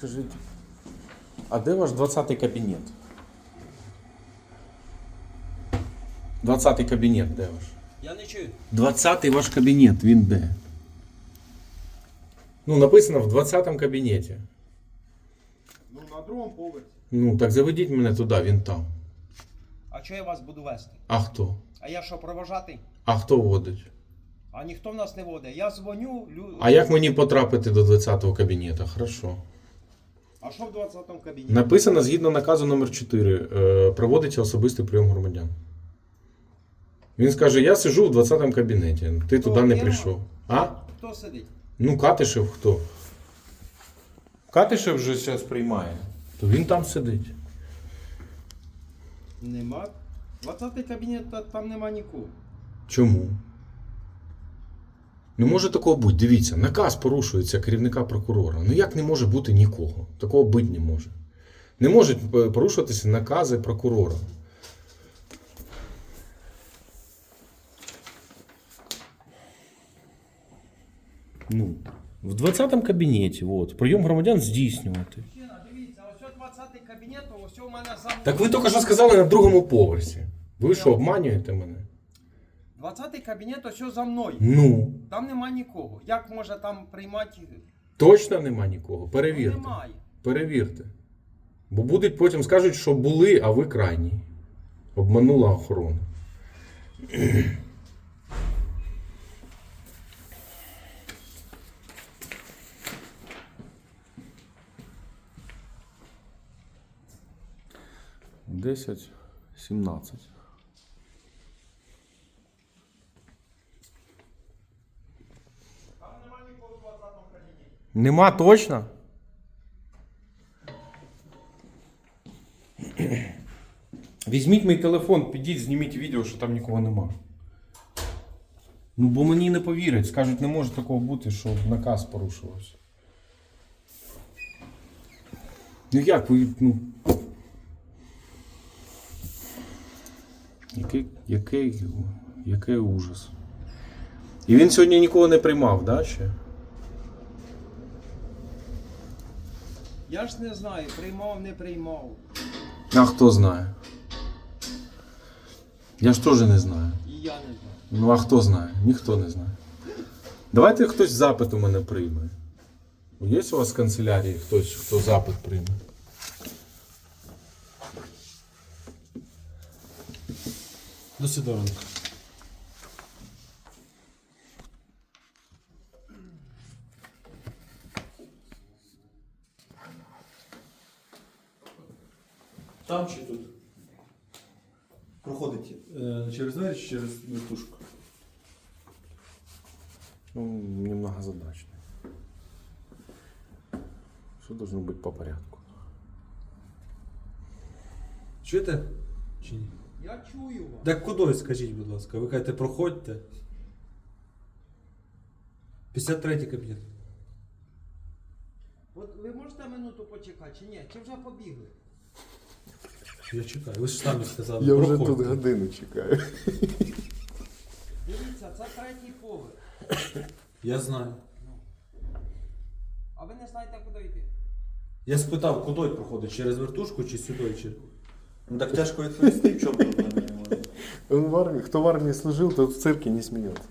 Скажіть, а де ваш 20-й кабінет? 20-й кабінет, де ваш? Я не чую. 20-й ваш кабінет, він де? Ну, написано в 20-му кабінеті. Ну, на другому поверсі. Ну, так заведіть мене туди, він там. А чого я вас буду вести? А хто? А я що, провожатий? А хто водить? А ніхто в нас не водить. Я дзвоню, лю... А як мені потрапити до 20-го кабінету? Хорошо. А що в 20-му кабінеті? Написано згідно наказу номер 4 е, проводиться особистий прийом громадян. Він скаже: я сижу в 20-му кабінеті, ти Хто, туди не прийшов. А? Хто сидить? Ну, Катишев хто? Катишев же зараз приймає. То він там сидить. Нема. 20-й кабінет, там нема нікого. Чому? Не може такого бути. Дивіться, наказ порушується керівника прокурора. Ну як не може бути нікого? Такого бути не може. Не можуть е, порушуватися накази прокурора. Ну, в 20-му кабінеті, от, прийом громадян здійснювати. Мужчина, дивіться, ось от 20-й кабінет, ось у мене за. Так ви тільки що сказали на другому поверсі. Ви що, обманюєте мене? 20-й кабінет ось за мною. Ну, Там нема нікого. Як може там приймати? точно нема нікого. Перевірте. Немає. Перевірте. Бо будуть потім скажуть, що були, а ви крайні. Обманула охорона. Десять, сімнадцять. Там нема нікого в 20-му кабінеті. Нема точно? Візьміть мій телефон, підіть, зніміть відео, що там нікого нема. Ну, бо мені не повірять. Скажуть, не може такого бути, що наказ порушувався. Ну як ви. Ну. Який, який, який ужас. І він сьогодні нікого не приймав, да, ще? Я ж не знаю, приймав, не приймав. А хто знає? Я ж теж не знаю. І я не знаю. Ну а хто знає? Ніхто не знає. Давайте хтось запит у мене прийме. Є у вас в канцелярії хтось, хто запит прийме? До свидания. Там чи тут? Проходите. Е, через двері чи через вертушку? Ну, немного задачно. Все должно быть по порядку. Чуєте? Чи ні? Я чую вас. Так куди, скажіть, будь ласка, ви кажете, проходьте. 53 кабінет. От ви можете минуту почекати чи ні? Чи вже побігли? Я чекаю. Ви ж самі сказали, Я вже проходьте. тут годину чекаю. Дивіться, це третій поверх. Я знаю. А ви не знаєте, куди йти? Я спитав, куди проходить, через вертушку чи сюди? Чи... Ну так тяжко відповісти, в чому проблема немає. В армии, кто в армии служил, тот в цирке не смеется.